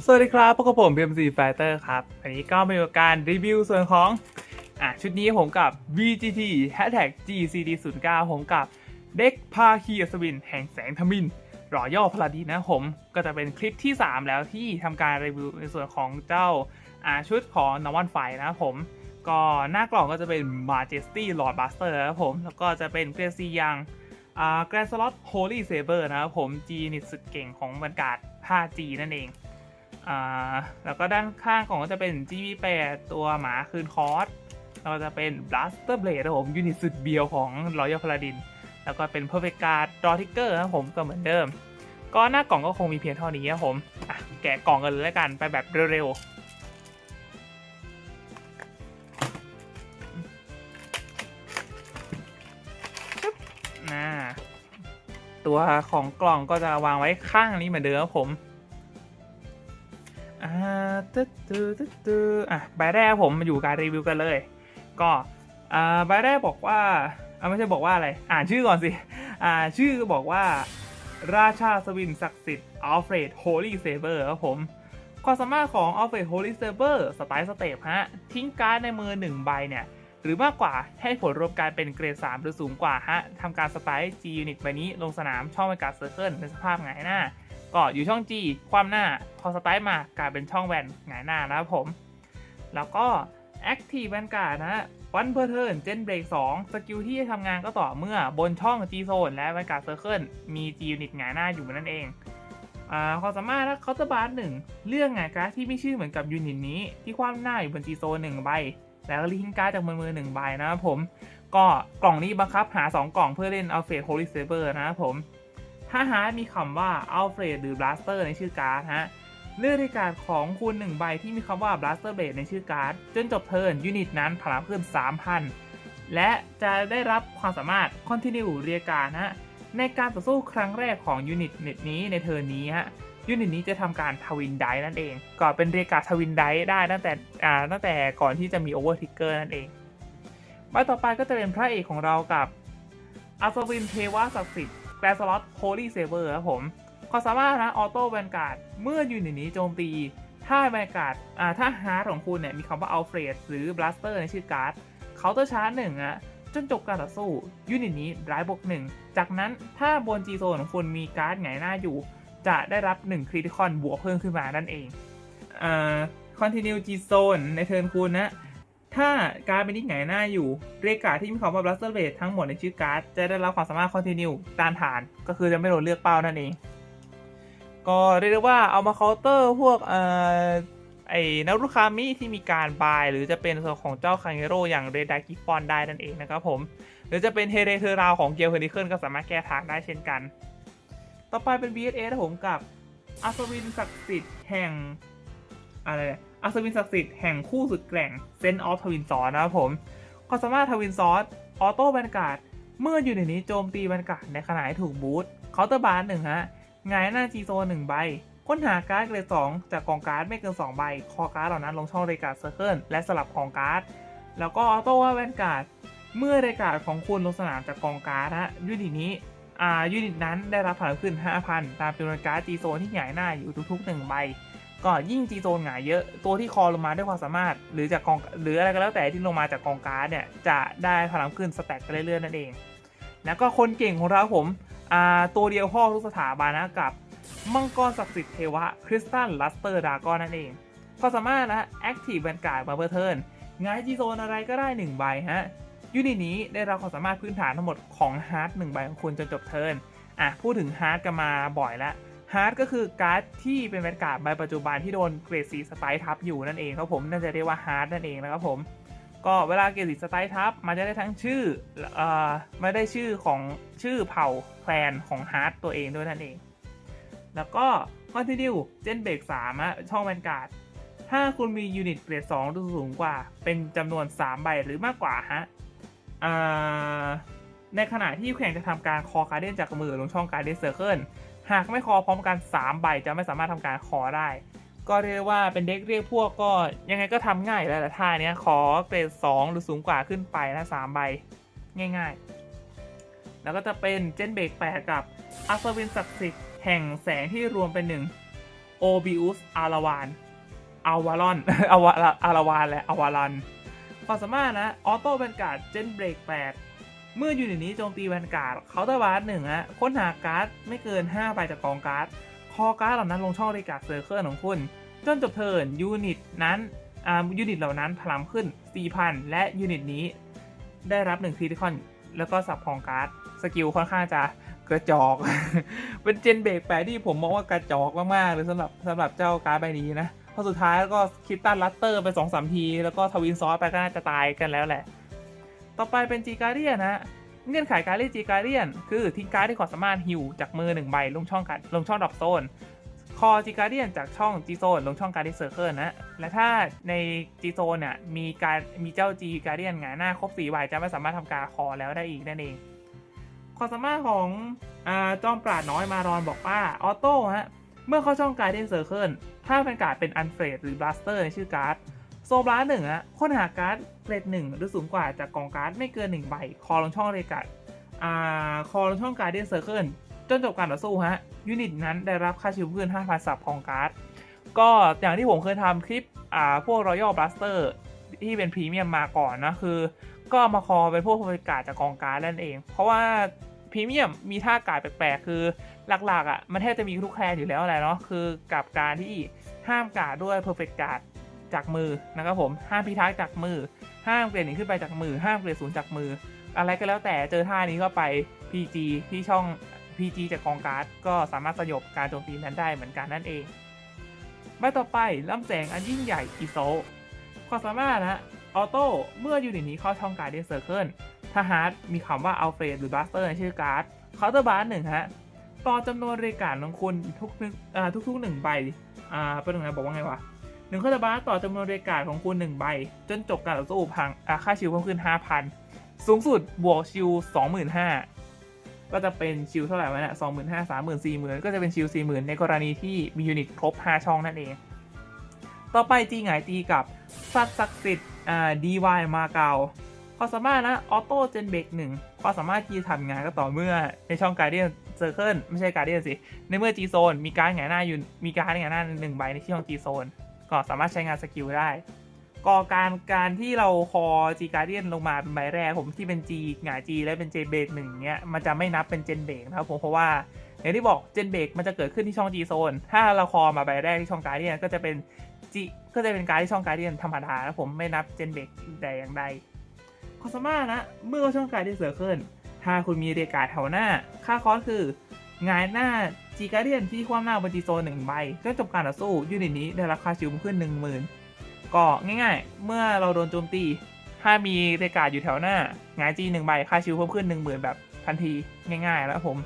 สวัสดีครับพวกบผม BMC Fighter ครับ อันนี้ก็มาอยู่การรีวิวส่วนของอะชุดนี้ผมกับ VGT #GCD09 ผมกับเด็กพาคีอัศวิน แห่งแสงทมินรอย่อพลาดีนะผมก็จะเป็นคลิปที่ 3 แล้วที่ทำการรีวิวในส่วนของเจ้าอ่าชุดของนวันไฟนะผมก็หน้ากล่องก็จะเป็น Majesty Lord Buster นะครับผม แล้วก็จะเป็นเกรซียังอ่าแกรนสล็อตโฮลี่เซเบอร์นะครับผม G นิดสุดเก่งของบรรกาศ 5G นั่นเอง อ่าแล้วก็ด้านข้างของก็จะเป็น GB8 ตัวหมาคืนคอร์สแล้วก็จะเป็น Blaster Blade นะครับผมยูนิตสุดเบียวของ Royal Paladin แล้วก็เป็น Perfect Guard Draw Trigger นะครับผมก็เหมือนเดิม ก็หน้ากล่องก็คงมีเพียงเท่านี้ครับผมอะแกะกล่องกันเลยแล้วกันไปแบบเร็วๆน่าตัวของกล่องก็จะวางไว้ข้างนี้เหมือนเดิมครับผม อ่าตึ๊ดตึ๊ดตึ๊ดตึ๊ดอะใบแรกผมมาอยู่การรีวิวกันเลย ก็อ่าใบแรกบอกว่าอ่าไม่ใช่บอกว่าอะไร อ่านชื่อก่อนสิ อ่าชื่อก็บอกว่า ราชาสวินศักดิ์สิทธิ์อัลเฟรดโฮลี่เซเบอร์ครับผมความสามารถของอัลเฟรดโฮลี่เซเบอร์สไตล์สเตปฮะ ทิ้งการ์ดในมือหนึ่งใบเนี่ย หรือมากกว่าให้ผลรวมการเป็นเกรด 3 หรือสูงกว่าฮะทำการสไตล์ G Unit ใบนี้ลงสนามช่องบรรยากาศเซอร์เคิลในสภาพหงายหน้า ก็อยู่ช่อง G ความหน้าพอสไตล์มากลายเป็นช่องแวนหงายหน้านะครับผม แล้วก็ Active Vanguard นะวันเพอร์เทิร์นเจนเบรก2สกิลที่จะทำงานก็ต่อเมื่อบนช่อง G Zone และ Vanguard Circle มี G Unit หงายหน้าอยู่นั่นเองความสามารถนะเคาน์เตอร์บาร์หนึ่งเรื่องหงายการ์ดที่ไม่ชื่อเหมือนกับยูนิตนี้ ที่ความหน้าอยู่บน G Zone หนึ่งใบ แล้วก็ลิงก์การ์ดจากมือมือหนึ่งใบนะครับผม ก็กล่องนี้บังคับหา 2 กล่องเพื่อเล่น Alfred Holy Saber นะครับผม ถ้าหามีคำว่า Alfred หรือ Blaster ในชื่อการ์ดฮะเลือกในการของคุณ1ใบที่มีคำว่า Blaster Blade ในชื่อการ์ดจนจบเทิร์นยูนิตนั้นพลังขึ้น 3,000 และจะได้รับความสามารถ Continue เรียการฮะในการต่อสู้ครั้งแรกของยูนิตนี้ในเทิร์นนี้ฮะยูนิตนี้จะทำการทวินไดนั่นเองก็เป็นเรียการทวินไดได้ตั้งแต่อ่าตั้งแต่ก่อนที่จะมีโอเวอร์ทิกเกอร์นั่นเองใบต่อไปก็จะเป็นพระเอกของเรากับอัศวินเทวะศักดิ์สิทธิ์ แกรสล็อตโฮลี่เซเบอร์ครับผมความสามารถนะออโต้แวนการ์ดเมื่อยูนิตนี้โจมตี ถ้าแวนการ์ดอ่าถ้าฮาร์ดของคุณเนี่ยมีคำว่าอัลเฟรดหรือบลัสเตอร์ในชื่อการ์ดเคาน์เตอร์ชาร์จหนึ่งอะจนจบการต่อสู้ยูนิตนี้ร้ายบวกหนึ่งจากนั้นถ้าบนจีโซนของคุณมีการ์ดหงายหน้าอยู่ จะได้รับ1คริติคอนบวกเพิ่มขึ้นมานั่นเองอ่า continue G zone ในเทิร์นคุณนะ ถ้าการดเป็นที่หงายหน้าอยู่ เรียกการ์ดที่มีคำว่า Blaster Blade ทั้งหมดในชื่อการ์ดจะได้รับความสามารถ continue ต้านทาน ก็คือจะไม่โดนเลือกเป้านั่นเอง ก็เรียกได้ว่าเอามาเคาน์เตอร์พวกเอ่อไอ้นารุคามิที่มีการบาย หรือจะเป็นส่วนของเจ้าคังเกโรอย่างเรดากิฟอนได้นั่นเองนะครับผม หรือจะเป็นเฮเรเทอราวของเกียวเฮนิเคิลก็สามารถแก้ทางได้เช่นกัน ต่อไปเป็น VSA นะผมกับอัศวินศักดิ์สิทธิ์แห่งอะไร อัศวินศักดิ์สิทธิ์แห่งคู่สุดแกร่งเซนออฟทวินซอสนะครับผมความสามารถทวินซอสออโต้แวนการ์ดเมื่ออยู่ในนี้โจมตีแวนการ์ดในขณะที่ถูกบูทเคาน์เตอร์บาร์หนึ่งฮะหงายหน้าจีโซหนึ่งใบ ค้นหาการ์ดเกรดสองจากกองการ์ดไม่เกิน 2 ใบ คอการ์ดเหล่านั้นลงช่องเรกาดเซอร์เคิลและสลับกองการ์ด แล้วก็ออโต้ว่าแวนการ์ดเมื่อเรกาดของคุณลงสนามจากกองการ์ดฮะยูนิตนี้อ่ายูนิตนั้นได้รับพลังขึ้น 5,000 ตามจำนวนการ์ดจีโซนที่ใหงายหน้าอยู่ทุกๆ 1 ใบ ก็ยิ่งจีโซนหงายเยอะตัวที่คอลงมาด้วยความสามารถ หรือจากกองหรืออะไรก็แล้วแต่ที่ลงมาจากกองการ์ดเนี่ยจะได้พลังขึ้นสแต็กไปเรื่อยๆนั่นเอง แล้วก็คนเก่งของเราผมอ่าตัวเดียวพ่อทุกสถาบันนะกับมังกรศักดิ์สิทธิ์เทวะคริสตัลลัสเตอร์ดากอนนั่นเองความสามารถนะแอคทีฟแวนการ์ดมาเบอร์เทิร์นงายจีโซนอะไรก็ได้ 1 ใบฮะยูนิตนี้ได้รับความสามารถพื้นฐานทั้งหมดของฮาร์ดหนึ่งใบของคุณจนจบเทิร์นอะพูดถึงฮาร์ดกันมาบ่อยแล้ว ฮาร์ดก็คือการ์ดที่เป็นแวนการ์ดใบปัจจุบันที่โดนเกรดสีสไตล์ทับอยู่นั่นเองครับผมน่าจะเรียกว่าฮาร์ดนั่นเองนะครับผมก็เวลาเกรดสีสไตล์ทับมันจะได้ทั้งชื่อเอ่อไม่ได้ชื่อของชื่อเผ่าแคลนของฮาร์ดตัวเองด้วยนั่นเอง แล้วก็ Continue เจนเบรก3อะช่องแวนการ์ดถ้าคุณมียูนิตเกรด2หรือสูงกว่า เป็นจำนวน 3 ใบหรือมากกว่าฮะอ่าในขณะที่แข่งจะทำการคอการ์เดนจากมือลงช่องการ์เดนเซอร์เคิล หากไม่คอพร้อมกัน 3 ใบจะไม่สามารถทำการคอได้ ก็เรียกว่าเป็นเด็กเรียกพวกก็ยังไงก็ทำง่ายแล้วแต่ท่าเนี้ยขอเกรด 2 หรือสูงกว่าขึ้นไปนะ3ใบง่ายๆ แล้วก็จะเป็นเจนเบรก8กับอัศวินศักดิ์สิทธิ์แห่งแสงที่รวมเป็นหนึ่งโอบิอุสอาราวานอาวารอนอาวาอาราวานและอาวารันความสามารถนะออโต้แวนการเจนเบรก8 เมื่ออยู่ในนี้โจมตีแวนการ์ดเคาน์เตอร์บาร์หนึ่งฮะค้นหาการ์ดไม่เกิน 5 ใบจากกองการ์ด คอการ์ดเหล่านั้นลงช่องเรกาเซอร์เคิลของคุณ จนจบเทิร์นยูนิตนั้นอ่ายูนิตเหล่านั้นพลังขึ้น 4,000 และยูนิตนี้ ได้รับ1คริติคอน แล้วก็สับของการ์ด สกิลค่อนข้างจะกระจอก เป็นเจนเบรกแปดที่ผมมองว่ากระจอกมากๆเลยสำหรับสำหรับเจ้าการ์ดใบนี้นะพอสุดท้ายก็คิดตันลัตเตอร์ไปสองสามที แล้วก็ทวินซอสไปก็น่าจะตายกันแล้วแหละ ต่อไปเป็นจีการเดียนนะเงื่อนไขการเล่นจีการเดียน คือทิ้งการ์ดที่ขอสามารถฮิวจากมือหนึ่งใบลงช่องกันลงช่องดรอปโซนคอจีการเดียนจากช่องจีโซนลงช่องการ์ดเซอร์เคิลนะ และถ้าในจีโซนเนี่ยมีการมีเจ้าจีการเดียนหงายหน้าครบสี่ใบจะไม่สามารถทำการคอแล้วได้อีกนั่นเอง ความสามารถของอจอมปราดน้อยมารอนบอกว่าออโต้ฮะเมื่อเข้าช่องการ์ดเซอร์เคิลถ้าเป็นการ์ดเป็นอันเฟรดหรือบลัสเตอร์ในชื่อการ์ด โซบลาหนึ่งอะค้นหาการ์ดเกรดหนึ่งหรือสูงกว่าจากกองการ์ดไม่เกินหนึ่งใบ คอลงช่องเรกัดอ่าคอลงช่องการ์เดียนเซอร์เคิลจนจบการต่อสู้ฮะ ยูนิตนั้นได้รับค่าชิวเพื่อน5,000สับของการ์ด ก็อย่างที่ผมเคยทำคลิปอ่าพวกรอยัลบลัสเตอร์ที่เป็นพรีเมียมมาก่อนนะคือ ก็มาคอเป็นพวกบริการดจากกองการ์ดนั่นเอง เพราะว่าพรีเมียมมีท่ากาดแปลกๆ คือหลักๆอะมันแทบจะมีทุกแคลนอยู่แล้วแหละเนาะคือกับการที่ห้ามการ์ดด้วยเพอร์เฟกต์การ์ด จากมือนะครับผมห้ามพิทักษ์จากมือห้ามเกรดหนึ่งขึ้นไปจากมือห้ามเกรดศูนย์จากมือ อะไรก็แล้วแต่เจอท่านี้เข้าไป PG ที่ช่อง PG จากกองการ์ดก็สามารถสยบการโจมตีนั้นได้เหมือนกันนั่นเองใบต่อไปลำแสงอันยิ่งใหญ่อีโซความสามารถนะออโต้เมื่อยูนิตนี้เข้าช่องการ์ดเดนเซอร์เคิลถ้าฮาร์ดมีคำว่าอัลเฟรดหรือบัสเตอร์ในชื่อการ์ดเคาน์เตอร์บาร์หนึ่งฮะต่อจำนวนเรกาดของคุณทุกทุกๆหนึ่งใบอ่าเป็นยังไงบอกว่าไงวะ นึ่งคาตาบาสต่อจำนวนเรกาดของคุณ 1 ใบ จนจบการต่อสู้พังอาค่าชิลเพิ่มขึ้น 5,000 สูงสุดบวกชิล25,000 ก็จะเป็นชิลเท่าไหร่วะเนี่ย25,000 30,000 40,000ก็จะเป็นชิล40,000ในกรณีที่มียูนิตครบ 5 ช่องนั่นเอง ต่อไปจีหงายตีกับสัตว์ศักดิ์สิทธิ์อ่า DY มาเกาความสามารถนะออโต้เจนเบกหนึ่งความสามารถที่ทำงานก็ต่อเมื่อในช่องการเดียนเซอร์เคิลไม่ใช่การเดียนสิ ในเมื่อ G โซนมีการหงายหน้าอยู่มีการหงายหน้าหนึ่งใบในช่อง G โซน ก็สามารถใช้งานสกิลได้ก็การการที่เราคอ G Guardian ลงมาเป็นใบแรกผมที่เป็น G หงาย G และเป็น J Break หนึ่งเนี้ยมันจะไม่นับเป็น Gen Break นะครับผมเพราะว่าอย่างที่บอก Gen Break มันจะเกิดขึ้นที่ช่อง G Zone ถ้าเราคอมาใบแรกที่ช่อง Guardian ก็จะเป็น G ก็จะเป็นการที่ช่อง Guardian ธรรมดานะผมไม่นับ Gen Break แต่อย่างใดความสามานะเมื่อช่อง Guardian Circle ถ้าคุณมีเรียกาแถวหน้า ค่าคอสคือ งายหน้า G Guardian ที่คว่ำหน้าบน G Zone หนึ่งใบจนจบการต่อสู้ยูนิตนี้ได้รับค่าชิวเพิ่มขึ้น10,000ก็ง่ายๆ เมื่อเราโดนโจมตี ถ้ามีเรกาดอยู่แถวหน้าหงายจีหนึ่งใบค่าชิวเพิ่มขึ้น10,000แบบทันทีง่ายๆ แล้วผม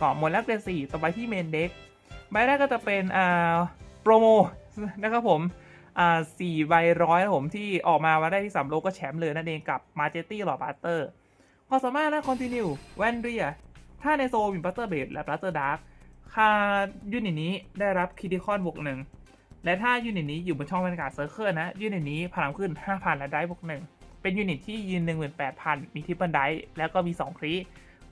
ก็หมดแล้วเกรดสี่ต่อไปที่เมนเด็กใบแรกก็จะเป็นอ่าโปรโมนะครับผมอ่าสี่ใบร้อยนะผมที่ออกมาวันได้ที่สามโลก็แชมป์เลยนั่นเองกับมาเจตี้หลอดบัตเตอร์ความสามารถนะคอนติเนียแวนเรีย ถ้าในโซมีบัตเตอร์เบดและบัตเตอร์ดาร์คค่ายูนิตนี้ได้รับคิดิคอนบวกหนึ่งและถ้ายูนิตนี้อยู่บนช่องบรรยากาศเซอร์เคิลนะยูนิตนี้พลังขึ้น 5,000 และได้บวกหนึ่งเป็นยูนิตที่ยืน 18,000 มีทิปเปิลไดแล้วก็มี 2 ครี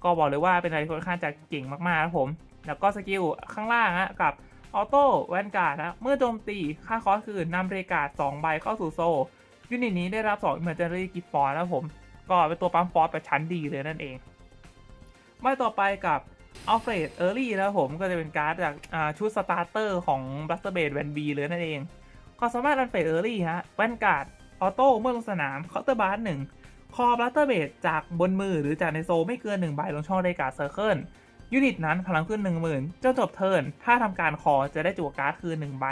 ก็บอกเลยว่าเป็นอะไรที่ค่อนข้างจะเก่งมากๆนะผม แล้วก็สกิลข้างล่างนะกับออโต้แวนการ์ดนะเมื่อโจมตีค่าคอสคือนำเรกาด2ใบเข้าสู่โซยูนิตนี้ได้รับ2เหมือนจะรีกิฟฟอร์นะผม ก็เป็นตัวปั๊มฟอร์แบบชั้นดีเลยนั่นเอง ใบต่อไปกับอัลเฟรดเออร์ลี่นะครับผมก็จะเป็นการ์ดจากชุดสตาร์เตอร์ของบัสเตอร์เบดแวนบีเลยนั่นเองความสามารถอัลเฟรดเออร์ลี่ฮะแวนการ์ดออโต้เมื่อลงสนามเคาน์เตอร์บาร์หนึ่งคอบัสเตอร์เบดจากบนมือหรือจากในโซไม่เกินหนึ่งใบลงช่องเรกาเซอร์เคิลยูนิตนั้นพลังขึ้น1 0,000จนจบเทิร์นถ้าทำการคอจะได้จั่วการ์ดคือ1ใบ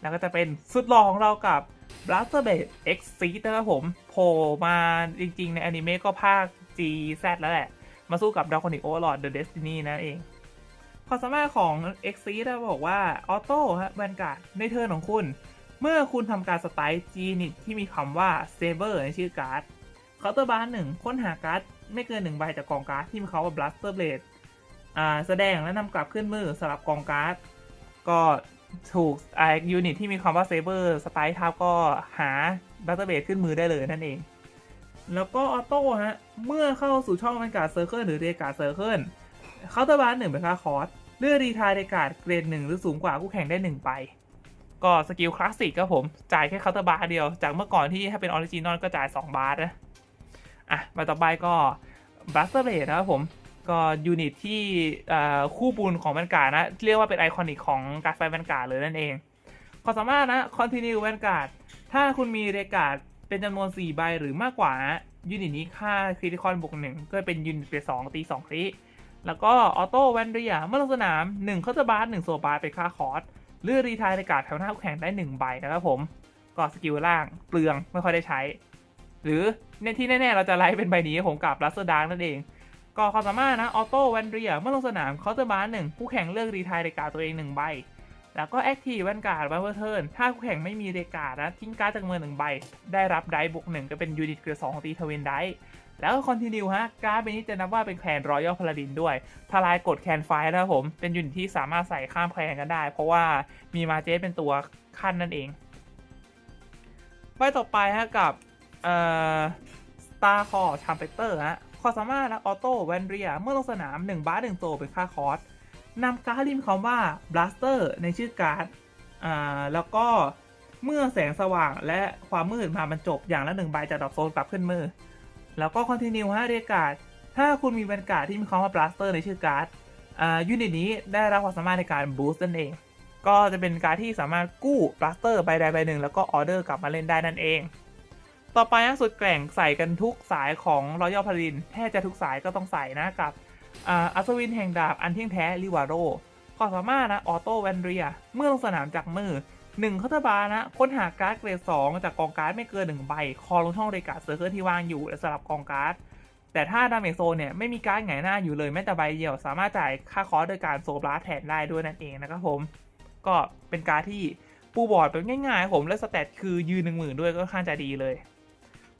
แล้วก็จะเป็นสุดหล่อของเรากับ Blaster b a d X Seed นะครับผม โผล่มาจริงๆ ในอนิเมะก็ภาค GZ แล้วแหละ มาสู้กับ Draconic Overlord The Destiny นั่นเองความสามารถของ X c ได้บอกว่าออโต้ฮะแวนการ์ดในเทิร์นของคุณ เมื่อคุณทำการสไตล์จีนิตที่มีคำว่า Saber ในชื่อการ์ดเคาน์เตอร์บาร์หนึ่งค้นหาการ์ดไม่เกินหนึ่งใบจากกองการ์ดที่มีคำว่า Blaster Blade อ่าแสดงและนำกลับขึ้นมือสลับกองการ์ดก็ถูกไอยูนิตที่มีคำว่า Saber สไตล์ทับก็หา Blaster Blade ขึ้นมือได้เลยนั่นเอง แล้วก็ออโต้ฮะ เมื่อเข้าสู่ช่องบรรยากาศเซอร์เคิลหรือเรกาศเซอร์เคิลเคาน์เตอร์บาร์หนึ่งเป็นค่าคอร์สเลือกรีทายในกาเกรดหนึ่งหรือสูงกว่าคู่แข่งได้หนึ่งใบก็สกิลคลาสสิกครับผม จ่ายแค่เคาน์เตอร์บาร์เดียว จากเมื่อก่อนที่ถ้าเป็นออริจินอลก็จ่าย 2 บาร์นะ อะ มาต่อไปก็บัสเตอร์เบดนะครับผม ก็ยูนิตที่คู่บุญของแวนการ์ดนะ เรียกว่าเป็นไอคอนิกของการไฟแวนการ์ดเลยนั่นเองความสามารถนะ Continue แวนการ์ดถ้าคุณมีเรกาด เป็นจำนวน 4 ใบหรือมากกว่า ยูนิตนี้ค่าคริติคอนบวกหนึ่งก็เป็นยูนิตเกรดสองตีสองคริแล้วก็ออโต้แวนเรียเมื่อลงสนาม1เขาจะบาร์หนึ่งโซบาร์เป็นค่าคอร์สเลือกรีทายในกาดแถวหน้าแข่งได้ 1 ใบนะครับผมก็สกิลล่างเปลืองไม่ค่อยได้ใช้ หรือในที่แน่ ๆ เราจะไลฟ์เป็นใบนี้ผมกับลัสเซอร์ดาร์นั่นเอง ก็ความสามารถนะออโต้แวนเรียเมื่อลงสนามเคาน์เตอร์บาร์หนึ่งผู้แข่งเลือกรีทายในกาดตัวเองหนึ่งใบ แล้วก็แอคทีฟแวนการ์ดวันเวอร์เทิร์นถ้าคู่แข่งไม่มีเรการ์ดนะทิ้งการ์ดจากมือหนึ่งใบ ได้รับไดบวกหนึ่งก็เป็นยูนิตเกรดสองตีทเวนไดแล้วก็คอนติเนียฮะการ์ดใบนี้จะนับว่าเป็นแคนรอยัลพาลาดินด้วยทลายกดแคนไฟนะครับผม เป็นยูนิตที่สามารถใส่ข้ามแคนกันได้ เพราะว่ามีมาเจสเป็นตัวขั้นนั่นเองใบต่อไปฮะกับเอ่อสตาร์คอร์ชัมเปเตอร์ฮะความสามารถนะออโต้แวนเรีย เมื่อลงสนาม 1 บาร์หนึ่งโซเป็นค่าคอร์ส นำการ์ดที่มีคำว่า blaster ในชื่อการ์ดอ่าแล้วก็เมื่อแสงสว่างและความมืดมาบรรจบอย่างละหนึ่งใบจากดอกโซนกลับขึ้นมือ แล้วก็ continue ฮะเรียกการ์ดถ้าคุณมีแวนการ์ดที่มีคำว่า blaster ในชื่อการ์ดอ่ายูนิตนี้ได้รับความสามารถในการ boost นั่นเอง ก็จะเป็นการที่สามารถกู้ blaster ใบใดใบหนึ่งแล้วก็ออเดอร์กลับมาเล่นได้นั่นเองต่อไปนะสุดแกร่งใส่กันทุกสายของ Royal Paladin แทบจะทุกสายก็ต้องใส่นะกับ อัศวินแห่งดาบอันเที่ยงแท้ลิวาโรความสามารถนะออโต้แวนเรีย เมื่อลงสนามจากมือ1นึ่งคัตบาร์นะค้นหาการ์ดเกรด2จากกองการ์ดไม่เกิน1ใบ คอลงช่องเรกาเซอร์เคิลที่วางอยู่และสลับกองการ์ด แต่ถ้าดาเมจโซนเนี่ยไม่มีการ์ดไงหน้าอยู่เลยแม้แต่ใบเดียว สามารถจ่ายค่าคอร์สโดยการโซบลาแทนได้ด้วยนั่นเองนะครับผม ก็เป็นการ์ดที่ปูบอร์ดเป็นง่ายๆผมและสเตตคือยืนหนึ่งหมื่นด้วยก็ค่อนข้างจะดีเลย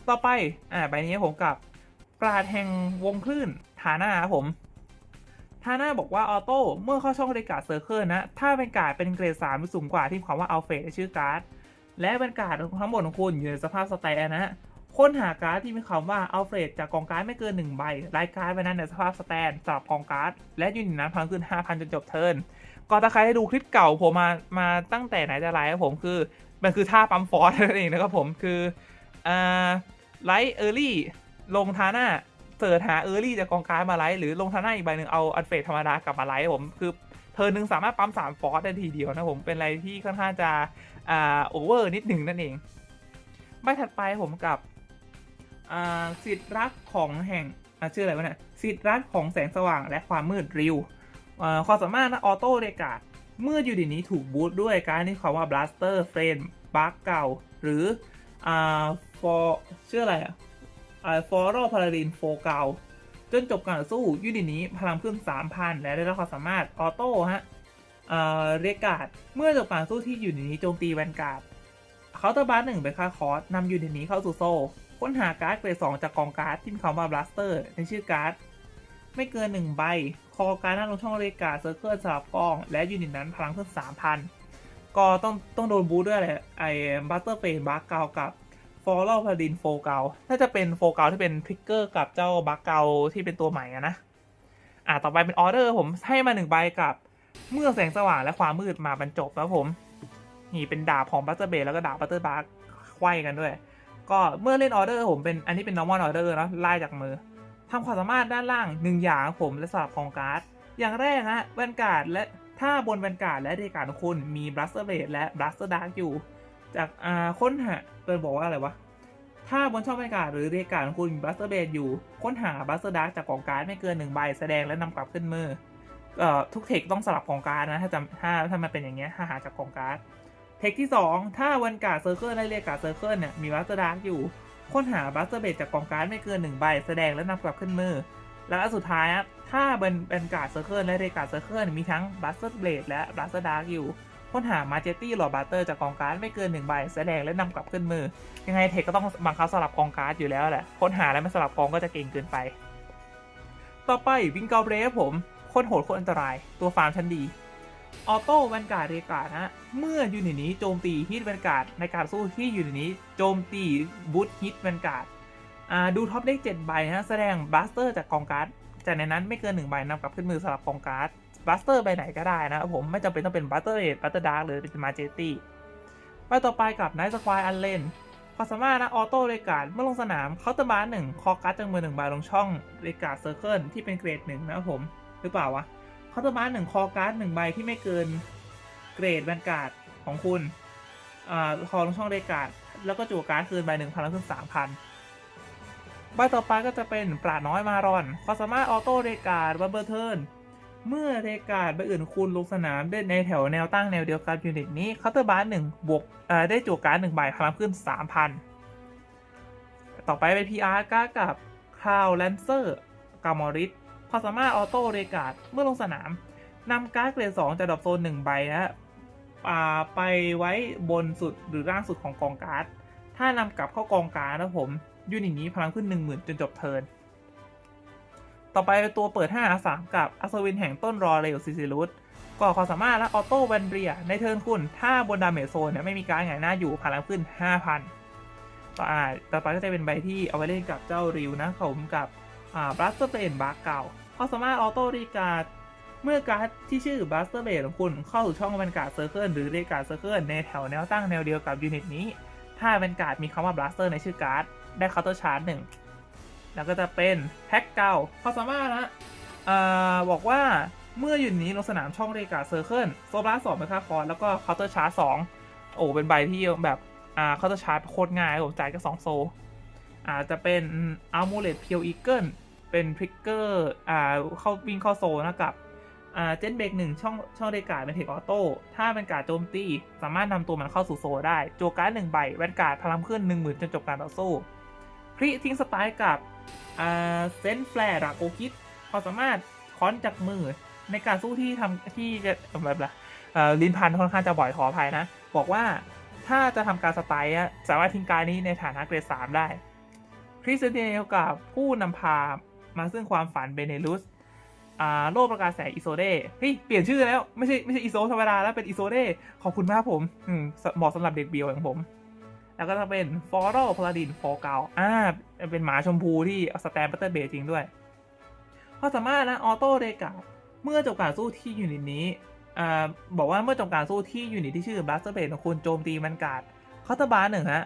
ต่อไปอ่าใบนี้ผมกับ กราดแห่งวงคลื่นฐานะครับผมทาน่าบอกว่าออโต้เมื่อเข้าช่องเรกาเซอร์เคิลนะ ถ้าเป็นการเป็นเกรด 3 หรือสูงกว่าที่ความว่าอัลเฟรชื่อการ์ด และเป็นการ์ดทั้งหมดของคุณอยู่ในสภาพสแตนนะค้นหาการ์ดที่มีคำว่าอัลเฟรดจากกองการ์ดไม่เกิน 1 ใบรายการ์ดไปนั้นในสภาพสแตนสลับกองการ์ด และยูนิตนั้นพังขึ้น 5,000 จนจบเทิร์นก็ถ้าใครได้ดูคลิปเก่าผมมามาตั้งแต่ไหนแต่ไรครับผมคือ มันคือท่าปั๊มฟอร์สนั่นเองนะครับผมคืออ่าไลท์เออร์ลี่ ลงทาน่าเสิร์ชหาเออร์ลี่จากกองการมาไลท์หรือลงทาหน้าอีกใบหนึ่งเอาอันเฟดธรรมดากลับมาไลท์ผมคือเธอหนึ่งสามารถปั๊มสามฟอสได้ทีเดียวนะผมเป็นอะไรที่ค่อนข้างจะอ่าโอเวอร์นิดหนึ่งนั่นเองใบถัดไปผมกับอ่าสิทธิ์รักของแห่งอ่าชื่ออะไรวะเนี่ยสิทธิ์รักของแสงสว่างและความมืดริวความสามารถนะออโต้เรกาดเมื่อยูนินี้ถูกบูตด้วยการที่คำว่า blaster frame บัคเก่า หรืออ่า for ชื่ออะไรอะ ฟอร์พาราดินโฟกาจนจบการต่อสู้ยูนิตนี้พลังเพิ่ม3,000 และได้รับความสามารถออโต้ฮะเอ่อเรกาดเมื่อจบการสู้ที่ยูนิตนี้โจมตีแวนการ์ดเคาน์เตอร์บาร์หนึ่งเป็นค่าคอร์สนำยูนิตนี้เข้าสู่โซ่ค้นหาการ์ดเกรดสองจากกองการ์ดที่มีคำว่าบลัสเตอร์ในชื่อการ์ดไม่เกิน 1 ใบ คอการ์ดหน้าลงช่องเรียกาดเซอร์เคิลสลับกล้อง และยูนิตนั้นพลังเพิ่ม3,000 ก็ต้องต้องโดนบูด้วยแหละไอ้บัตเตอร์เฟนบัคเกากับ ฟอร์ลพาดินโฟเกาถ้าจะเป็นโฟเกาที่เป็นทริกเกอร์กับเจ้าบัคเกาที่เป็นตัวใหม่อะนะ อ่าต่อไปเป็นออเดอร์ผมให้มาหนึ่งใบกับเมื่อแสงสว่างและความมืดมาบรรจบแล้วผม นี่เป็นดาบของบัตเตอร์เบแล้วก็ดาบบัตเตอร์บาร์ไขว้กันด้วย ก็เมื่อเล่นออเดอร์ผมเป็นอันนี้เป็น normal order นะไล่จากมือทำความสามารถด้านล่างหนึ่งอย่างผมและสลับของการ์ด อย่างแรกฮะแวนการ์ดและถ้าบนแวนการ์ดและเดการ์ดของคุณมีบลัสเตอร์เบและบลัสเตอร์ดาร์กอยู่ จากอ่าค้นหาเปิดบอกว่าอะไรวะ ถ้าบนช่องบรรยากาศหรือเรียกการคุณมีบัสเตอร์เบดอยู่ ค้นหาบัสเตอร์ดาร์จากกองการ์ดไม่เกินหนึ่งใบแสดงและนำกลับขึ้นมือเอ่อทุกเทคต้องสลับกองการ์ดนะถ้าจำถ้าถ้ามันเป็นอย่างเงี้ยถ้าหาจากกองการ์ดเทคที่ 2 ถ้าวันการ์ดเซอร์เคิลและเรียกการ์ดเซอร์เคิลเนี่ยมีบัสเตอร์ดาร์กอยู่ ค้นหาบัสเตอร์เบดจากกองการ์ดไม่เกินหนึ่งใบแสดงและนำกลับขึ้นมือ แล้วสุดท้ายถ้าเป็นเป็นการ์ดเซอร์เคิลและเรียกการ์ดเซอร์เคิลมีทั้งบัสเตอร์เบดและบัสเตอร์ดาร์กอยู่ ค้นหามาเจตี้หลอดบัตเตอร์จากกองการ์ดไม่เกินหนึ่งใบแสดงและนำกลับขึ้นมือ ยังไงเทคก็ต้องบังคับสลับกองการ์ดอยู่แล้วแหละค้นหาแล้วไม่สลับกองก็จะเก่งเกินไป ต่อไปวิงเกาเบรฟผมโคตรโหดโคตรอันตรายตัวฟาร์มชั้นดีออโต้แวนการ์ดเรกาดนะเมื่อยูนิตนี้โจมตีฮิตแวนการ์ดในการสู้ที่ยูนิตนี้โจมตีบูทฮิตแวนการ์ดอ่าดูท็อปเลขเจ็ดใบนะแสดงบัสเตอร์จากกองการ์ด จากในนั้นไม่เกินหนึ่งใบนำกลับขึ้นมือสลับกองการ์ดบัสเตอร์ใบไหนก็ได้นะครับผมไม่จำเป็นต้องเป็นบัสเตอร์เรดบัสเตอร์ดาร์หรือเป็นมาเจตี้ใบต่อไปกับไนท์สควายอันเลนความสามารถนะออโต้เรกาดเมื่อลงสนามเคาน์เตอร์บาร์หนึ่งคอการ์ดจังมือหนึ่งใบลงช่องเรกาดเซอร์เคิลที่เป็นเกรดหนึ่งนะครับผมหรือเปล่าวะเคาน์เตอร์บาร์หนึ่งคอการ์ดหนึ่งใบที่ไม่เกินเกรดแวนการ์ดของคุณอ่าคอลงช่องเรกาดแล้วก็จั่วการ์ดคืนใบหนึ่งพันแล้วขึ้นสามพัน ใบต่อไปก็จะเป็นปราน้อยมารอนความสามารถออโต้เรกาดบัมเบอร์เทิร์นเมื่อเรกาดใบอื่นคูณลงสนามได้ในแถวแนวตั้งแนวเดียวกันยูนิตนี้เคาน์เตอร์บาร์หนึ่งบวกได้จั่วการ์ดหนึ่งใบพลังขึ้น 3,000 ต่อไปเป็น PR ก้ากับคาวแลนเซอร์กามอริสความสามารถออโต้เรกาดเมื่อลงสนามนำการ์ดเกรด2จากดรอปโซนหนึ่งใบนะฮะไปไว้บนสุดหรือล่างสุดของกองการ์ด ถ้านำกลับเข้ากองการ์ดนะผม ยูนิตนี้พลังขึ้น 10,000 จนจบเทิร์น ต่อไปตัวเปิด 5 3 กับอัศวินแห่งต้นรอเรลซิซิลุสก็ความสามารถและออโต้แวนเรียในเทิร์นคุณ ถ้าบนดาเมจโซนเนี่ยไม่มีการหงายหน้าอยู่พลังขึ้น 5,000 ต่ออาต่อไปก็จะเป็นใบที่เอาไว้เล่นกับเจ้าริวนะผมกับอ่าบลัสเตอร์เบนบาร์เก่าความสามารถออโต้รีการ์ดเมื่อการ์ดที่ชื่อบลัสเตอร์เบนของคุณเข้าสู่ช่องบรรกาศเซอร์เคิลหรือเรกาศเซอร์เคิลในแถวแนวตั้งแนวเดียวกับยูนิตนี้ ถ้าเป็นการ์ดมีคำว่า blaster ในชื่อการ์ด ได้เคาน์เตอร์ชาร์จหนึ่งแล้วก็จะเป็นแพ็กเก่าความสามารถนะอ่าบอกว่าเมื่ออยู่นี้ลงสนามช่องเรกาเซอร์เคิลโซบลัสสองเป็นค่าคอร์แล้วก็เคาน์เตอร์ชาร์จสองโอ้เป็นใบที่แบบอ่าเคาน์เตอร์ชาร์จโคตรง่ายผมจ่ายแค่สองโซอาจจะเป็นอัลโมเลตเพียวอีเกิลเป็นทริกเกอร์อ่าเข้าวิ่งเข้าโซนะกับอ่าเจนเบรกหนึ่งช่องช่องเรกาดเป็นเทคออโต้ถ้าเป็นการโจมตี สามารถนำตัวมันเข้าสู่โซได้โจการ์ดหนึ่งใบแวนการ์ดพลังขึ้นหนึ่งหมื่นจนจบการต่อสู้ ริทิ้งสไตล์กับเซนแฟร์ดโกคิดความสามารถค้อนจากมือในการสู้ที่ทำที่จะแบบละลิ้นพันค่อนข้างจะบ่อยขออภัยนะ บอกว่าถ้าจะทำการสไตล์อะสามารถทิ้งการนี้ในฐานะเกรดสามได้ คริสเตียนกับผู้นำพามาซึ่งความฝันเบเนลุสโลกประกาศแสงอิโซเดเฮ้ย เปลี่ยนชื่อแล้ว ไม่ใช่ไม่ใช่อิโซธรรมดาแล้วเป็นอิโซเดขอบคุณมากผมเหมาะสำหรับเด็กเบียวอย่างผม แล้วก็จะเป็นฟอร์ a พลาดินฟอร์เกาอ่าเป็นหมาชมพูที่สแตมปัตเตอร์เบจริงด้วยควาสามารถนะออโต้เรกาเมื่อจบการสู้ที่ยูนิตนี้อ่าบอกว่าเมื่อจบการสู้ที่ยูนิตที่ชื่อบัสเตอร์เบของคุณโจมตีมันกาดคาตอร์บาร์หนึ่งฮะ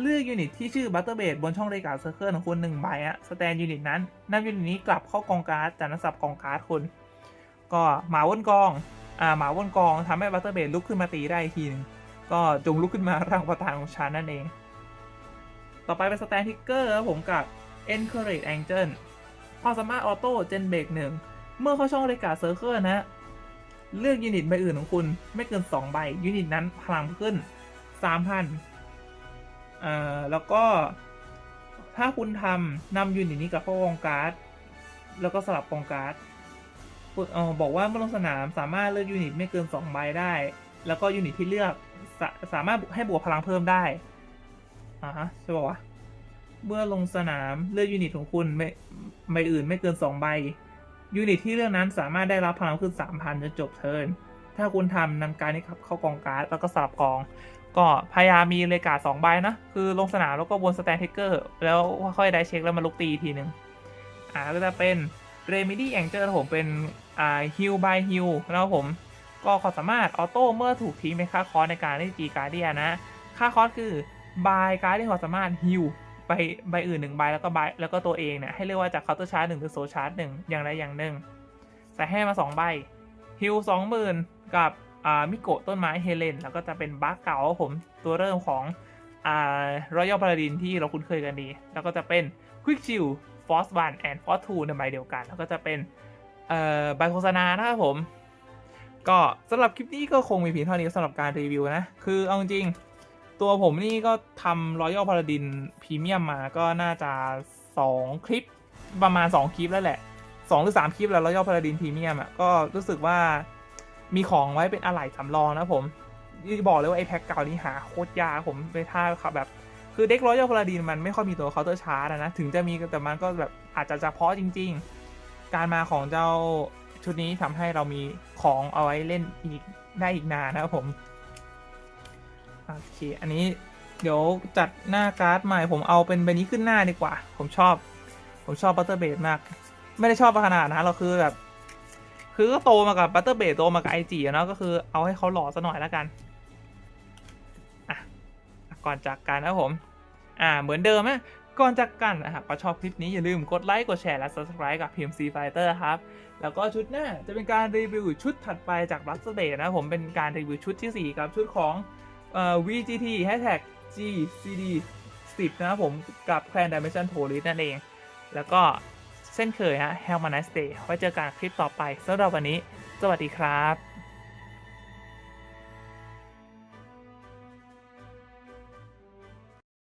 เลือกยูนิตที่ชื่อบัตเตอร์เบดบนช่องเรกาเซอร์เคิลของคุณหนึ่งใบอะสแตนยูนิตนั้นนำยูนิตนี้กลับเข้ากองการ์ดจากนักสับกองการ์ดคุณก็หมาวนกองอ่าหมาวนกองทำให้บัตเตอร์เบดลุกขึ้นมาตีได้อีกทีหนึง ก็จงลุกขึ้นมาร่างประธานของฉันนั่นเอง ต่อไปเป็นสแตนทิกเกอร์ครับผมกับ Encourage Angel ความสามารถออโต้เจนเบรกหนึ่งเมื่อเข้าช่องเรกาเซอร์เคิลนะเลือกยูนิตใบอื่นของคุณไม่เกิน 2 ใบยูนิตนั้นพลังขึ้น 3,000เอ่อแล้วก็ถ้าคุณทำนำยูนิตนี้กับเข้ากองการ์ด แล้วก็สลับกองการ์ดคุณเอบอกว่าเมื่อลงสนามสามารถเลือกยูนิตไม่เกิน 2 ใบได้ แล้วก็ยูนิตที่เลือก สาสามารถให้บวกพลังเพิ่มได้อ่าฮะใช่ป่าวะเมื่อลงสนามเลือกยูนิตของคุณไม่ใบอื่นไม่เกิน 2 ใบ ยูนิตที่เลือกนั้นสามารถได้รับพลังขึ้น 3,000จนจบเทิร์นถ้าคุณทำนำการนี้ครับเข้ากองการ์ดแล้วก็สลับกอง ก็พยายามมีเลกาสองใบนะ คือลงสนามแล้วก็บนสแตนเทกเกอร์ แล้วค่อยได้เช็คแล้วมาลุกตีทีหนึ่งอ่าก็จะเป็นเรมิดี้แองเจอร์ผมเป็นอ่าฮิลบายฮิลแล้วผม ก็ความสามารถออโต้เมื่อถูกทิ้งเป็นค่าคอสในการเล่นจีการเดียนะ ค่าคอสคือบายการ์ดที่ความสามารถฮิลใบใบอื่นหนึ่งใบแล้วก็ใบแล้วก็ตัวเองเนี่ยให้เรียกว่าจากเคาน์เตอร์ชาร์จหนึ่งหรือโซชาร์จหนึ่งอย่างใดอย่างหนึ่งใส่ให้มาสองใบฮิลสองหมื่นกับอ่ามิโกะต้นไม้เฮเลนแล้วก็จะเป็นบัคเก่าครับผมตัวเริ่มของอ่ารอยัลพาราดินที่เราคุ้นเคยกันดี แล้วก็จะเป็นควิกชิลฟอสวันแอนด์ฟอสทูในใบเดียวกัน แล้วก็จะเป็นเอ่อใบโฆษณานะครับผม ก็สำหรับคลิปนี้ก็คงมีเพียงเท่านี้สำหรับการรีวิวนะ คือเอาจริงตัวผมนี่ก็ทำรอยัลพาราดินพรีเมียมมาก็น่าจะ 2 คลิปประมาณ 2 คลิปแล้วแหละ 2 หรือ 3 คลิปแล้วรอยัลพาราดินพรีเมียมอะก็รู้สึกว่ามีของไว้เป็นอะไหล่สำรองนะผมบอกเลยว่าไอ้แพ็คเก่านี้หาโคตรยากผมไปท่าขับแบบ คือเด็กรอยยพลาดีนมันไม่ค่อยมีตัวเคาน์เตอร์ชาร์จนะ ถึงจะมีแต่มันก็แบบอาจจะเฉพาะจริง ๆ การมาของเจ้า ชุดนี้ทำให้เรามีของเอาไว้เล่นอีกได้อีกนานนะครับผมโอเคอันนี้เดี๋ยวจัดหน้าการ์ดใหม่ผมเอาเป็นใบนี้ขึ้นหน้าดีกว่า ผมชอบ ผมชอบบัตเตอร์เบดมาก ไม่ได้ชอบขนาดนั้นเราคือแบบ คือก็โตมากับบัตเตอร์เบดโตมากับไอจีเนาะก็คือเอาให้เขาหล่อซะหน่อยแล้วกันอะก่อนจากกันนะผม อ่าเหมือนเดิมนะ ก่อนจากกันนะครับก็ชอบคลิปนี้อย่าลืมกดไลค์กดแชร์และ subscribe กับ PMC Fighter ครับ แล้วก็ชุดหน้าจะเป็นการรีวิวชุดถัดไปจาก b l o o d s t a y นะผมเป็นการรีวิวชุดที่ 4 กับชุดของเอ่อ VGT Hashtag GCD 10 นะครับผมกับ Clan Dimension Police นั่นเอง แล้วก็เส้นเคยฮะ Have a nice day ไว้เจอกันคลิปต่อไปสำหรับวันนี้ สวัสดีครับ